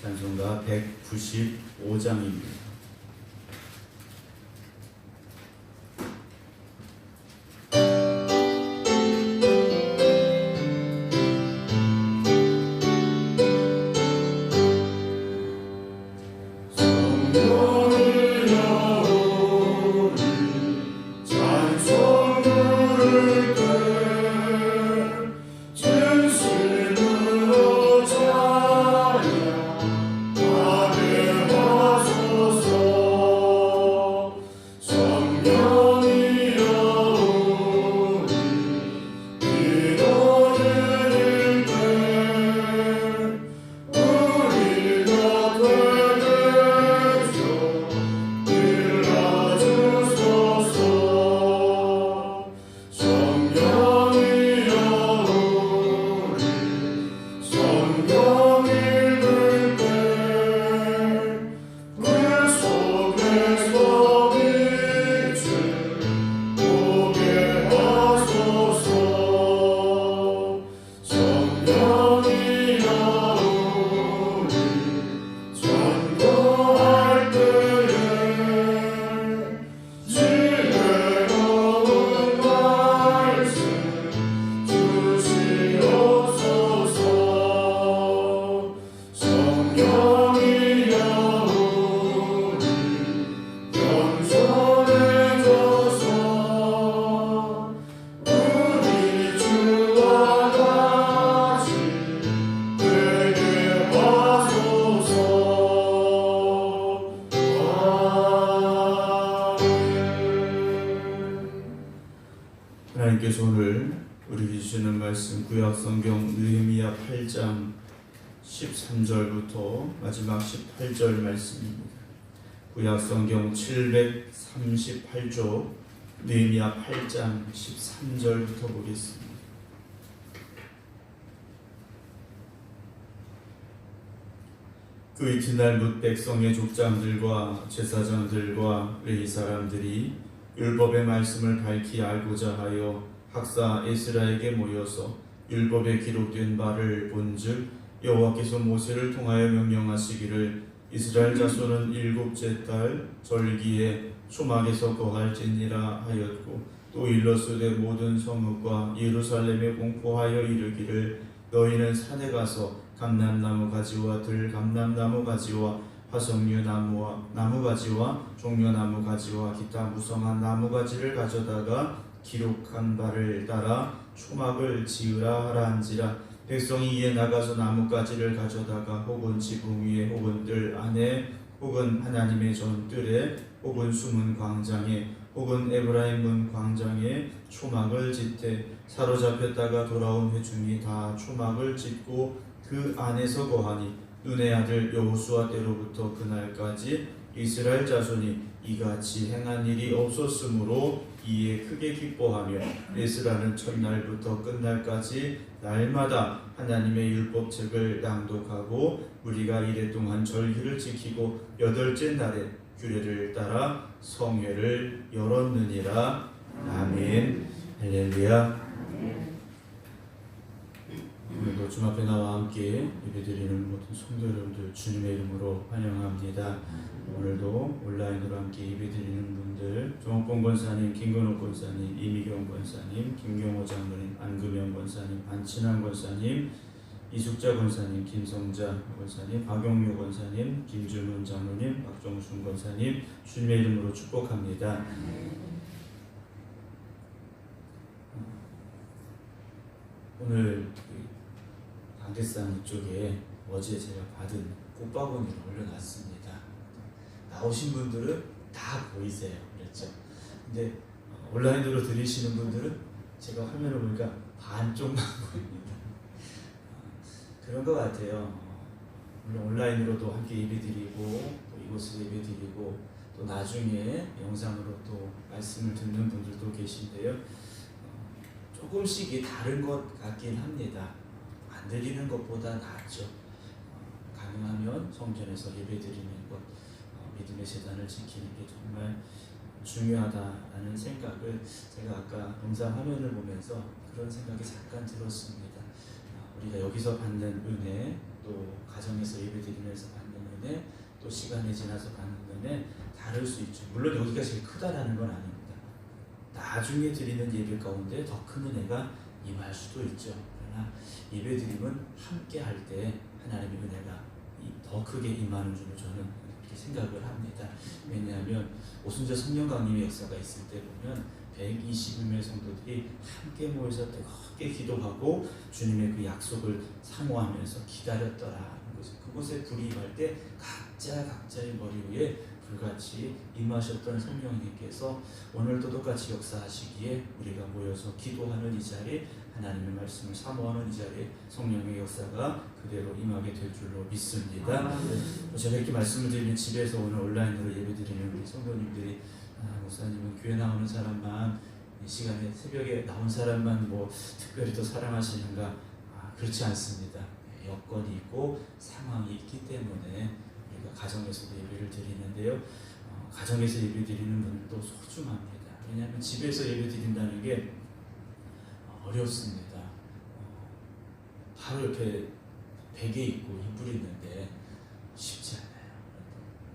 찬송가 195장입니다. 구약 성경 느헤미야 8장 13절부터 마지막 18절 말씀입니다. 구약 성경 738조 느헤미야 8장 13절부터 보겠습니다. 그 이튿날 뭇 백성의 족장들과 제사장들과 레위 사람들이 율법의 말씀을 밝히 알고자 하여 학사 에스라에게 모여서 율법에 기록된 바를 본즉 여호와께서 모세를 통하여 명령하시기를 이스라엘 자손은 일곱째 달 절기에 초막에서 거할지니라 하였고 또 일러스되 모든 성읍과 예루살렘에 공포하여 이르기를 너희는 산에 가서 감람나무 가지와 들 감람나무 가지와 화석류 나무와 나무 가지와 종려 나무 가지와 기타 무성한 나무 가지를 가져다가 기록한 바를 따라 초막을 지으라 하라 한지라. 백성이 이에 나가서 나뭇가지를 가져다가 혹은 지붕 위에 혹은 뜰 안에 혹은 하나님의 전뜰에 혹은 숨은 광장에 혹은 에브라임 문 광장에 초막을 짓되 사로잡혔다가 돌아온 회중이 다 초막을 짓고 그 안에서 거하니 눈의 아들 여호수아 때로부터 그날까지 이스라엘 자손이 이같이 행한 일이 없었으므로 이에 크게 기뻐하며 에스라는 첫날부터 끝날까지 날마다 하나님의 율법책을 낭독하고 우리가 이래 동안 절기를 지키고 여덟째 날에 규례를 따라 성회를 열었느니라. 아멘. 할렐루야 오늘도 주 앞에 나와 함께 예배드리는 모든 성도 여러분들 주님의 이름으로 환영합니다. 오늘도 온라인으로 함께 예배드리는 분들 정옥권 권사님, 김건욱 권사님, 이미경 권사님, 김경호 장로님, 안금영 권사님, 안친환 권사님, 이숙자 권사님, 김성자 권사님, 박용묘 권사님, 김준훈 장로님, 박정순 권사님 주님의 이름으로 축복합니다. 오늘 강대산 이쪽에 어제 제가 받은 꽃바구니를 올려놨습니다. 나오신 분들은 다 보이세요. 그랬죠? 근데 어, 온라인으로 들으시는 분들은 제가 화면을 보니까 반쪽만 보입니다. 어, 그런 것 같아요. 어, 물론 온라인으로도 함께 예배 드리고 또 이곳에서 예배 드리고 또 나중에 영상으로 또 말씀을 듣는 분들도 계신데요. 어, 조금씩이 다른 것 같긴 합니다. 안 드리는 것보다 낫죠. 어, 가능하면 성전에서 예배 드리는 것, 어, 믿음의 재단을 지키는 게 정말 중요하다라는 생각을 제가 아까 영상 화면을 보면서 그런 생각이 잠깐 들었습니다. 어, 우리가 여기서 받는 은혜 또 가정에서 예배 드리면서 받는 은혜 또 시간이 지나서 받는 은혜 다를 수 있죠. 물론 여기가 제일 크다라는 건 아닙니다. 나중에 드리는 예배 가운데 더 큰 은혜가 임할 수도 있죠. 그러나 예배 드림은 함께 할 때 하나님의 은혜가 이- 더 크게 임하는 줄로 저는 그렇게 생각을 합니다. 왜냐하면 오순절 성령 강림의 역사가 있을 때 보면 120명의 성도들이 함께 모여서 뜨겁게 기도하고 주님의 그 약속을 사모하면서 기다렸더라는 거죠. 그곳에 불이 임할 때 각자 각자의 머리 위에 불같이 임하셨던 성령님께서 오늘도 똑같이 역사하시기에 우리가 모여서 기도하는 이 자리에 하나님의 말씀을 사모하는 이 자리에 성령의 역사가 그대로 임하게 될 줄로 믿습니다. 뭐 제가 이렇게 말씀을 드리면 집에서 오늘 온라인으로 예배드리는 우리 성도님들이 아, 목사님은 교회 나오는 사람만 이 시간에 새벽에 나온 사람만 뭐 특별히 더 사랑하시는가 아, 그렇지 않습니다. 네, 여건이 있고 상황이 있기 때문에 우리가 가정에서도 예배를 드리는데요. 어, 가정에서 예배 드리는 분들도 소중합니다. 왜냐하면 집에서 예배 드린다는 게 어, 어렵습니다. 어, 바로 옆에 베개 있고 이불이 있는데 쉽지 않아요.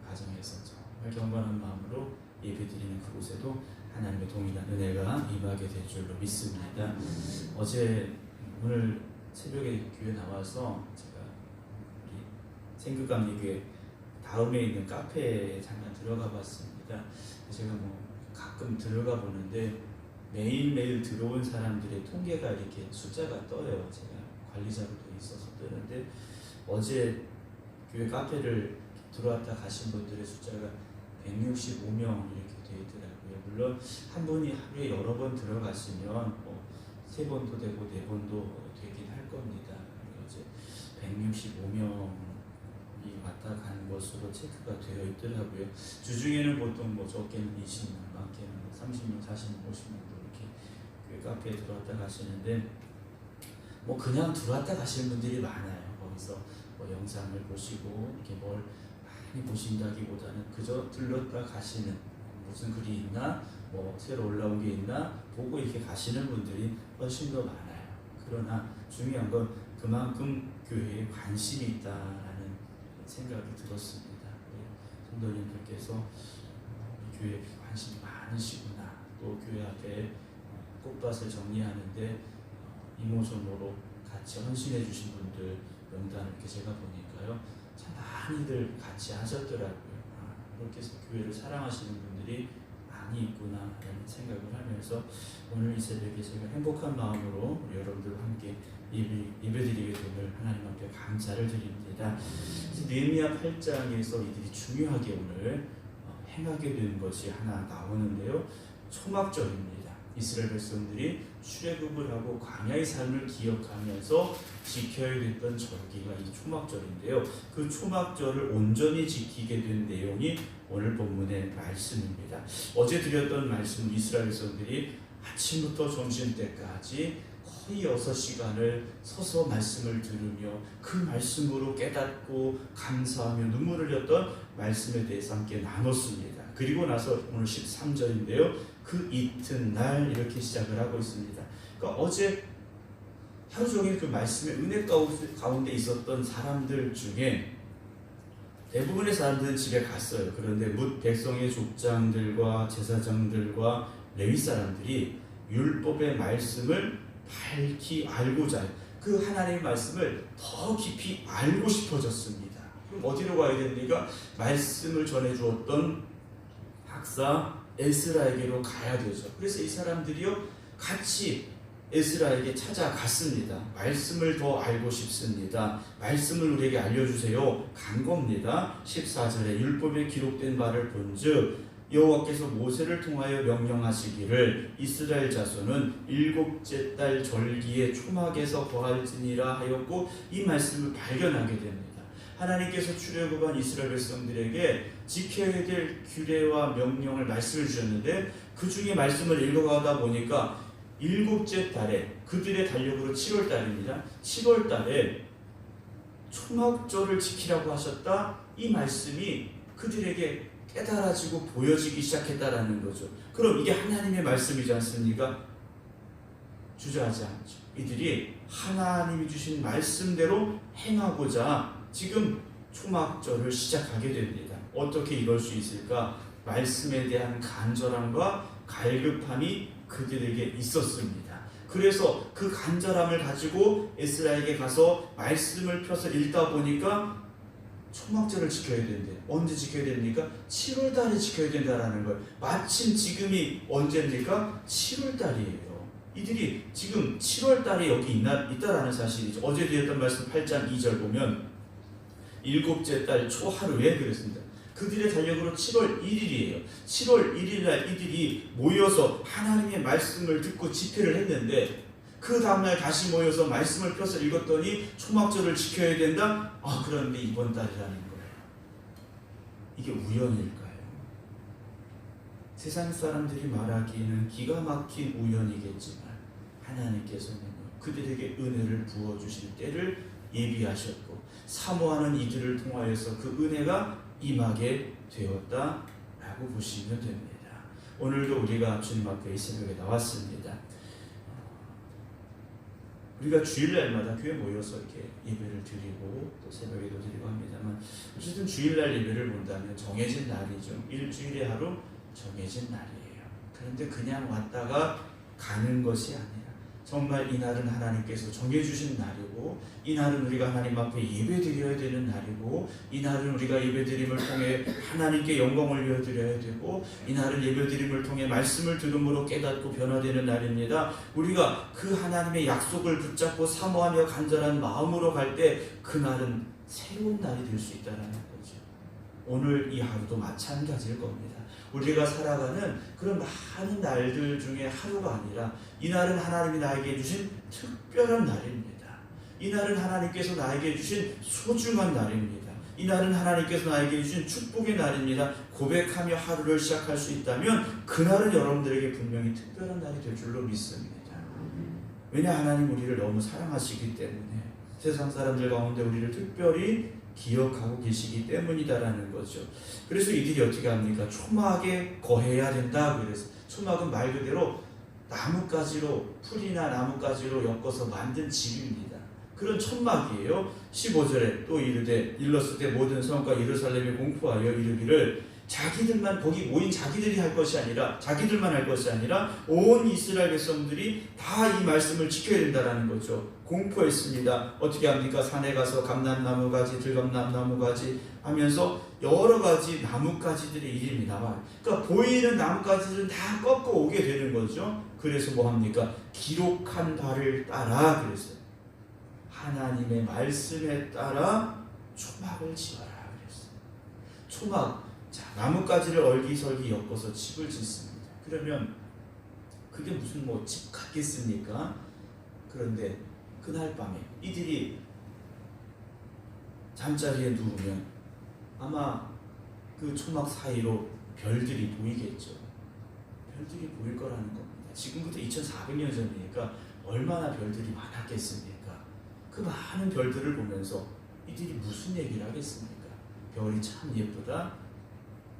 가정에서 정말 경건한 마음으로 예배드리는 그곳에도 하나님의 동일한 은혜가 임하게 될 줄로 믿습니다. 어제 오늘 새벽에 교회 나와서 제가 우리 생극감리교회 다음에 있는 카페에 잠깐 들어가 봤습니다. 제가 뭐 가끔 들어가 보는데 매일매일 들어온 사람들의 통계가 이렇게 숫자가 떠요. 제가 관리자로 돼 있어서 뜨는데 어제 교회 카페를 들어왔다 가신 분들의 숫자가 165명 이렇게 돼 있더라고요. 물론 한 분이 하루에 여러 번 들어가시면 뭐세 번도 되고 네 번도 되긴 할 겁니다. 어제 165명이 왔다 간 것으로 체크가 되어 있더라고요. 주중에는 보통 뭐 적게는 20명, 많게는 뭐 30명, 40명, 50명도 이렇게 교회 카페에 들어왔다 가시는데 뭐 그냥 들어왔다 가시는 분들이 많아요. 거기서 뭐 영상을 보시고 이렇게 뭘 많이 보신다기보다는 그저 들렀다 가시는 무슨 글이 있나 뭐 새로 올라온 게 있나 보고 이렇게 가시는 분들이 훨씬 더 많아요. 그러나 중요한 건 그만큼 교회에 관심이 있다라는 생각이 들었습니다. 성도님들께서 교회에 관심이 많으시구나. 또 교회 앞에 어, 꽃밭을 정리하는데 어, 이모저모로 같이 헌신해 주신 분들 명단을 이렇게 제가 보니까요. 참 많이들 같이 하셨더라고요. 아, 이렇게 해서 교회를 사랑하시는 분들이 많이 있구나 라는 생각을 하면서 오늘 이 새벽에 제가 행복한 마음으로 여러분들과 함께 예배, 예배드리게 됨을 하나님 앞에 감사를 드립니다. 느헤미야 8장에서 이들이 중요하게 오늘 어, 행하게 된 것이 하나 나오는데요. 초막절입니다. 이스라엘 백성들이 출애굽을 하고 광야의 삶을 기억하면서 지켜야 됐던 절기가 이 초막절인데요. 그 초막절을 온전히 지키게 된 내용이 오늘 본문의 말씀입니다. 어제 드렸던 말씀 이스라엘 백성들이 아침부터 점심 때까지 거의 6시간을 서서 말씀을 들으며 그 말씀으로 깨닫고 감사하며 눈물을 흘렸던 말씀에 대해서 함께 나눴습니다. 그리고 나서 오늘 13절인데요. 그 이튿날 이렇게 시작을 하고 있습니다. 그러니까 어제 하루 종일 그 말씀의 은혜 가운데- 있었던 사람들 중에 대부분의 사람들은 집에 갔어요. 그런데 뭇 백성의 족장들과 제사장들과 레위 사람들이 율법의 말씀을 밝히 알고자. 그 하나님의 말씀을 더 깊이 알고 싶어졌습니다. 그럼 어디로 가야 됩니까? 말씀을 전해 주었던 학사 에스라에게로 가야 되죠. 그래서 이 사람들이요 같이 에스라에게 찾아갔습니다. 말씀을 더 알고 싶습니다. 말씀을 우리에게 알려주세요. 간 겁니다. 14절에 율법에 기록된 바를 본즉 여호와께서 모세를 통하여 명령하시기를 이스라엘 자손은 일곱째 달 절기에 초막에서 거할지니라 하였고 이 말씀을 발견하게 됩니다. 하나님께서 출애굽한 이스라엘 백성들에게 지켜야 될 규례와 명령을 말씀을 주셨는데 그 중에 말씀을 읽어가다 보니까 일곱째 달에 그들의 달력으로 7월 달입니다. 7월 달에 초막절을 지키라고 하셨다. 이 말씀이 그들에게 깨달아지고 보여지기 시작했다라는 거죠. 그럼 이게 하나님의 말씀이지 않습니까? 주저하지 않죠. 이들이 하나님이 주신 말씀대로 행하고자 지금 초막절을 시작하게 됩니다. 어떻게 이럴 수 있을까? 말씀에 대한 간절함과 갈급함이 그들에게 있었습니다. 그래서 그 간절함을 가지고 에스라에게 가서 말씀을 펴서 읽다 보니까 초막절을 지켜야 된대. 언제 지켜야 됩니까? 7월 달에 지켜야 된다라는 거예요. 마침 지금이 언제입니까? 7월 달이에요. 이들이 지금 7월 달에 여기 있나, 있다라는 사실이죠. 어제 드렸던 말씀 8장 2절 보면 일곱째 달 초하루에 그랬습니다. 그들의 달력으로 7월 1일이에요. 7월 1일 날 이들이 모여서 하나님의 말씀을 듣고 집회를 했는데 그 다음날 다시 모여서 말씀을 펴서 읽었더니 초막절을 지켜야 된다? 아, 그런데 이번 달이라는 거예요. 이게 우연일까요? 세상 사람들이 말하기에는 기가 막힌 우연이겠지만 하나님께서는 그들에게 은혜를 부어주실 때를 예비하셨고 사모하는 이들을 통하여서 그 은혜가 임하게 되었다라고 보시면 됩니다. 오늘도 우리가 주님 앞에 이 새벽에 나왔습니다. 우리가 주일날마다 교회 모여서 이렇게 예배를 드리고 또 새벽에도 드리고 합니다만 어쨌든 주일날 예배를 본다면 정해진 날이죠. 일주일에 하루 정해진 날이에요. 그런데 그냥 왔다가 가는 것이 아니라 정말 이 날은 하나님께서 정해주신 날이고 이 날은 우리가 하나님 앞에 예배 드려야 되는 날이고 이 날은 우리가 예배 드림을 통해 하나님께 영광을 올려 드려야 되고 이 날은 예배 드림을 통해 말씀을 들음으로 깨닫고 변화되는 날입니다. 우리가 그 하나님의 약속을 붙잡고 사모하며 간절한 마음으로 갈 때 그 날은 새로운 날이 될 수 있다는 거죠. 오늘 이 하루도 마찬가지일 겁니다. 우리가 살아가는 그런 많은 날들 중에 하루가 아니라 이 날은 하나님이 나에게 주신 특별한 날입니다. 이 날은 하나님께서 나에게 주신 소중한 날입니다. 이 날은 하나님께서 나에게 주신 축복의 날입니다. 고백하며 하루를 시작할 수 있다면 그날은 여러분들에게 분명히 특별한 날이 될 줄로 믿습니다. 왜냐 하나님 우리를 너무 사랑하시기 때문에 세상 사람들 가운데 우리를 특별히 기억하고 계시기 때문이다라는 거죠. 그래서 이들이 어떻게 합니까? 초막에 거해야 된다. 그래서 초막은 말 그대로 나뭇가지로 풀이나 나뭇가지로 엮어서 만든 집입니다. 그런 천막이에요. 15절에 또 이르되 일렀을 때 모든 성과 예루살렘에 공포하여 이르기를 자기들만 거기 모인 자기들이 할 것이 아니라 자기들만 할 것이 아니라 온 이스라엘 백성들이 다 이 말씀을 지켜야 된다라는 거죠. 공포했습니다. 어떻게 합니까? 산에 가서 감람나무 가지, 들감남나무 가지 하면서 여러 가지 나뭇가지들의 이름이 나와요. 그러니까 보이는 나뭇가지들은 다 꺾어 오게 되는 거죠. 그래서 뭐 합니까? 기록한 바를 따라 그랬어요. 하나님의 말씀에 따라 초막을 지어라 그랬어요. 초막 자, 나뭇가지를 얼기설기 엮어서 집을 짓습니다. 그러면 그게 무슨 뭐 집 같겠습니까? 그런데 그날 밤에 이들이 잠자리에 누우면 아마 그 초막 사이로 별들이 보이겠죠. 별들이 보일 거라는 겁니다. 지금부터 2,400년 전이니까 얼마나 별들이 많았겠습니까? 그 많은 별들을 보면서 이들이 무슨 얘기를 하겠습니까? 별이 참 예쁘다.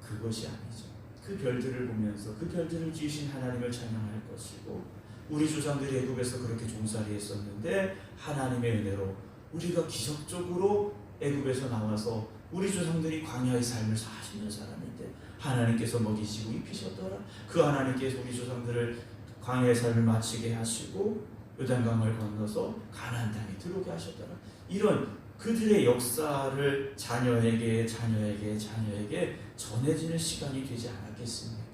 그것이 아니죠. 그 별들을 보면서 그 별들을 지으신 하나님을 찬양할 것이고 우리 조상들이 애굽에서 그렇게 종살이 했었는데 하나님의 은혜로 우리가 기적적으로 애굽에서 나와서 우리 조상들이 광야의 삶을 사시는 사람인데 하나님께서 먹이시고 입히셨더라. 그 하나님께서 우리 조상들을 광야의 삶을 마치게 하시고 요단강을 건너서 가나안 땅에 들어오게 하셨더라. 이런 그들의 역사를 자녀에게 자녀에게 자녀에게 전해지는 시간이 되지 않았겠습니까?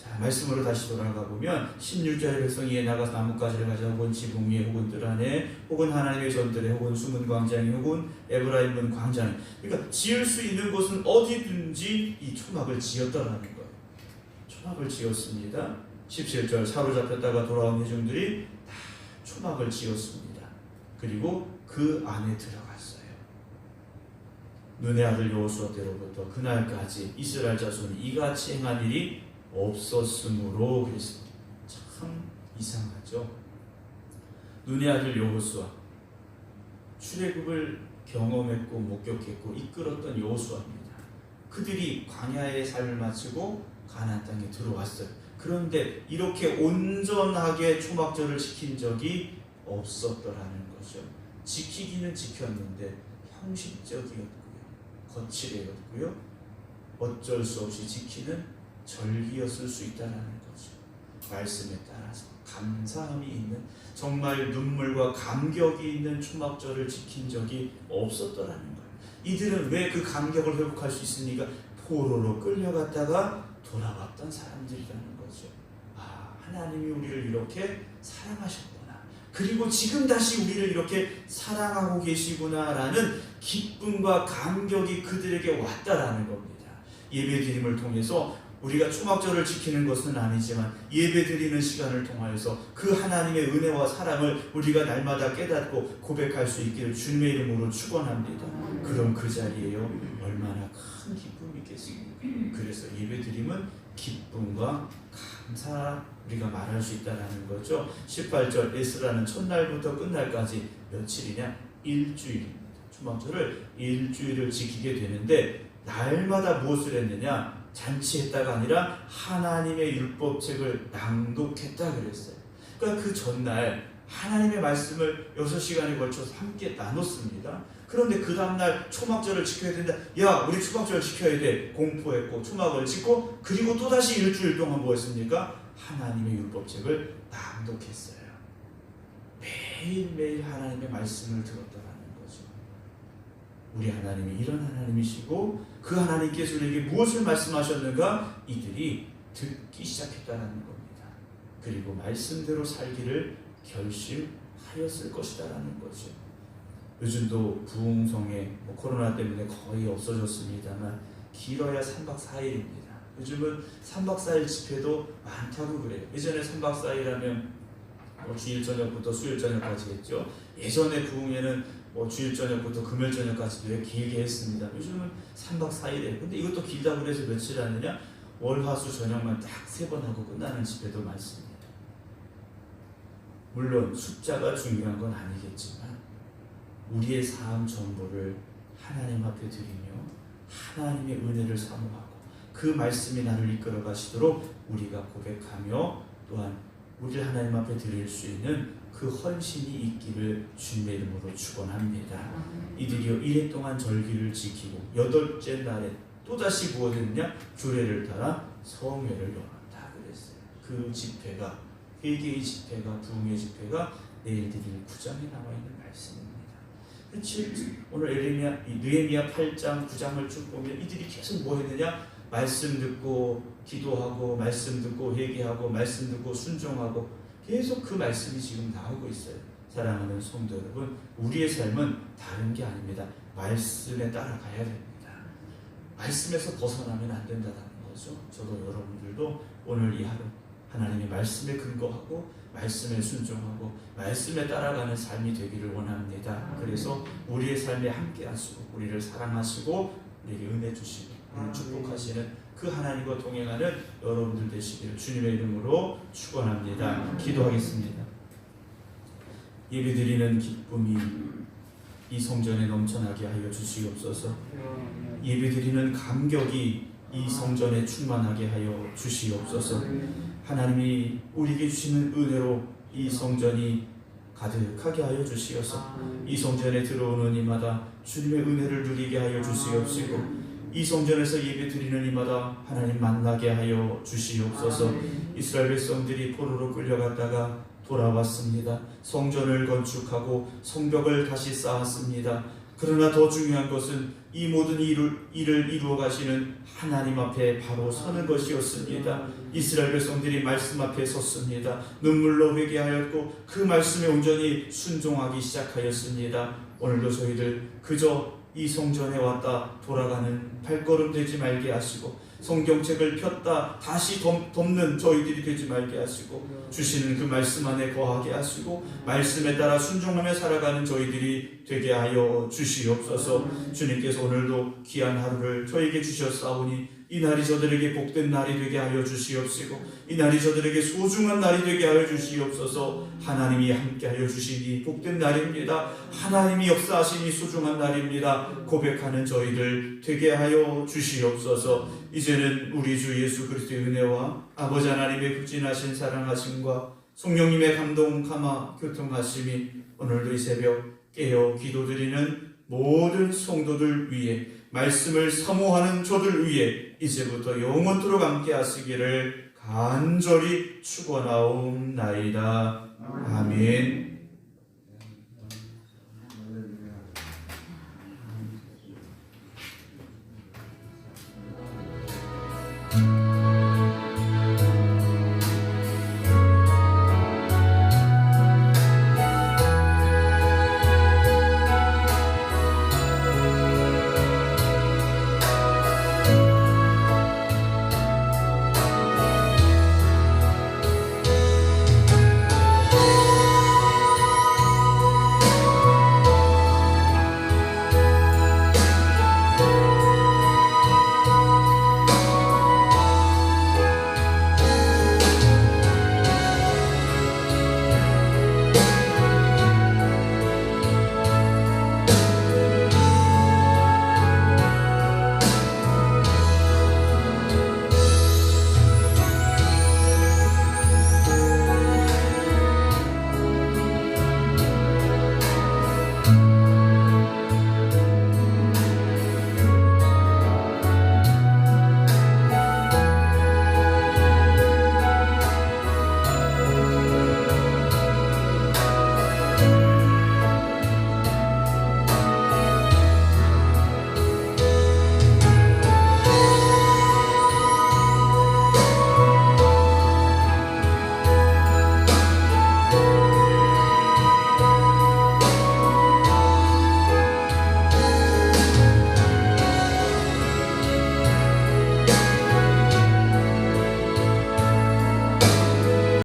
자, 말씀으로 다시 돌아가 보면 16절의 백성이 에 나가서 나뭇가지를 가져 혹은 지붕 위에 혹은 뜰 안에 혹은 하나님의 전들에 혹은 숨은 광장에 혹은 에브라임 문 광장에 그러니까 지을 수 있는 곳은 어디든지 이 초막을 지었다라는 거예요. 초막을 지었습니다. 17절 사로잡혔다가 돌아온 회중들이 다 초막을 지었습니다. 그리고 그 안에 들어갔어요. 눈의 아들 여호수아 때로부터 그날까지 이스라엘 자손이 이같이 행한 일이 없었으므로 그랬습니다. 참 이상하죠. 눈의 아들 여호수아 출애굽을 경험했고 목격했고 이끌었던 여호수아입니다. 그들이 광야의 삶을 마치고 가나안 땅에 들어왔어요. 그 그런데 이렇게 온전하게 초막절을 지킨 적이 없었더라는 거죠. 지키기는 지켰는데 형식적이었고요. 거칠애였고요. 어쩔 수 없이 지키는 절기였을 수 있다는 거죠. 말씀에 따라서 감사함이 있는 정말 눈물과 감격이 있는 초막절을 지킨 적이 없었더라는 거예요. 이들은 왜 그 감격을 회복할 수 있습니까? 포로로 끌려갔다가 돌아왔던 사람들이라는 거죠. 아, 하나님이 우리를 이렇게 사랑하셨구나. 그리고 지금 다시 우리를 이렇게 사랑하고 계시구나라는 기쁨과 감격이 그들에게 왔다라는 겁니다. 예배 드림을 통해서 우리가 초막절을 지키는 것은 아니지만 예배 드리는 시간을 통하여서 그 하나님의 은혜와 사랑을 우리가 날마다 깨닫고 고백할 수 있기를 주님의 이름으로 축원합니다. 그럼 그 자리에요 얼마나 큰 기쁨이 있겠습니까? 그래서 예배 드림은 기쁨과 감사 우리가 말할 수 있다라는 거죠. 18절 에스라는 첫날부터 끝날까지 며칠이냐? 일주일입니다. 초막절을 일주일을 지키게 되는데 날마다 무엇을 했느냐? 잔치했다가 아니라 하나님의 율법책을 낭독했다 그랬어요. 그러니까 그 전날 하나님의 말씀을 6시간에 걸쳐서 함께 나눴습니다. 그런데 그 다음날 초막절을 지켜야 된다. 야, 우리 초막절 지켜야 돼. 공포했고 초막을 짓고 그리고 또다시 일주일 동안 뭐 했습니까? 하나님의 율법책을 낭독했어요. 매일매일 하나님의 말씀을 들었다라는 거죠. 우리 하나님이 이런 하나님이시고 그 하나님께서 우리에게 무엇을 말씀하셨는가 이들이 듣기 시작했다는 겁니다. 그리고 말씀대로 살기를 결심하였을 것이다라는 거죠. 요즘도 부흥성에 뭐 코로나 때문에 거의 없어졌습니다만 길어야 3박 4일입니다. 요즘은 3박 4일 집회도 많다고 그래요. 예전에 3박 4일 하면 뭐 주일 저녁부터 수요일 저녁까지 했죠. 예전에 부흥회는 뭐 주일 저녁부터 금요일 저녁까지도 왜 길게 했습니다. 요즘은 3박 4일에 근데 이것도 길다고 그래서 며칠 하느냐? 월화수 저녁만 딱 세 번 하고 끝나는 집회도 많습니다. 물론 숫자가 중요한 건 아니겠지만 우리의 삶 전부를 하나님 앞에 드리며 하나님의 은혜를 사모하고 그 말씀이 나를 이끌어 가시도록 우리가 고백하며 또한 우리를 하나님 앞에 드릴 수 있는 그 헌신이 있기를 주님의 이름으로 축원합니다. 이들이요 이래 동안 절기를 지키고 여덟째 날에 또다시 무엇했느냐 주례를 따라 성회를 열었다 그랬어요. 그 집회가 회개의 집회가 부흥의 집회가 내일 드릴 구장에 나와 있는 말씀입니다. 그치? 오늘 에레미야 이 느헤미야 8장 9장을 쭉 보면 이들이 계속 뭐 했느냐 말씀 듣고 기도하고 말씀 듣고 회개하고 말씀 듣고 순종하고 계속 그 말씀이 지금 나오고 있어요. 사랑하는 성도 여러분, 우리의 삶은 다른 게 아닙니다. 말씀에 따라가야 됩니다. 말씀에서 벗어나면 안 된다는 거죠. 저도 여러분들도 오늘 이 하루 하나님의 말씀에 근거하고 말씀에 순종하고 말씀에 따라가는 삶이 되기를 원합니다. 그래서 우리의 삶에 함께 하시고 우리를 사랑하시고 우리에게 은혜 주시고 우리를 축복하시는 그 하나님과 동행하는 여러분들 되시기를 주님의 이름으로 축원합니다. 기도하겠습니다. 예배드리는 기쁨이 이 성전에 넘쳐나게 하여 주시옵소서. 예배드리는 감격이 이 성전에 충만하게 하여 주시옵소서. 하나님이 우리에게 주시는 은혜로 이 성전이 가득하게 하여 주시옵소서. 이 성전에 들어오는 이마다 주님의 은혜를 누리게 하여 주시옵시고 이 성전에서 예배 드리는 이마다 하나님 만나게 하여 주시옵소서. 이스라엘 백성들이 포로로 끌려갔다가 돌아왔습니다. 성전을 건축하고 성벽을 다시 쌓았습니다. 그러나 더 중요한 것은 이 모든 일을, 이루어 가시는 하나님 앞에 바로 서는 것이었습니다. 이스라엘 백성들이 말씀 앞에 섰습니다. 눈물로 회개하였고 그 말씀에 온전히 순종하기 시작하였습니다. 오늘도 저희들 그저 이 성전에 왔다 돌아가는 발걸음 되지 말게 하시고 성경책을 폈다 다시 덮, 덮는 저희들이 되지 말게 하시고 주시는 그 말씀 안에 거하게 하시고 말씀에 따라 순종하며 살아가는 저희들이 되게 하여 주시옵소서. 주님께서 오늘도 귀한 하루를 저에게 주셨사오니 이 날이 저들에게 복된 날이 되게 하여 주시옵시고 이 날이 저들에게 소중한 날이 되게 하여 주시옵소서. 하나님이 함께 하여 주시니 복된 날입니다. 하나님이 역사하시니 소중한 날입니다. 고백하는 저희들 되게 하여 주시옵소서 이제는 우리 주 예수 그리스도의 은혜와 아버지 하나님의 극진하신 사랑하심과 성령님의 감동 감화 교통하심이 오늘도 이 새벽 깨어 기도드리는 모든 성도들 위해 말씀을 사모하는 저들 위해 이제부터 영원토록 함께 하시기를 간절히 축원하옵나이다. 아멘.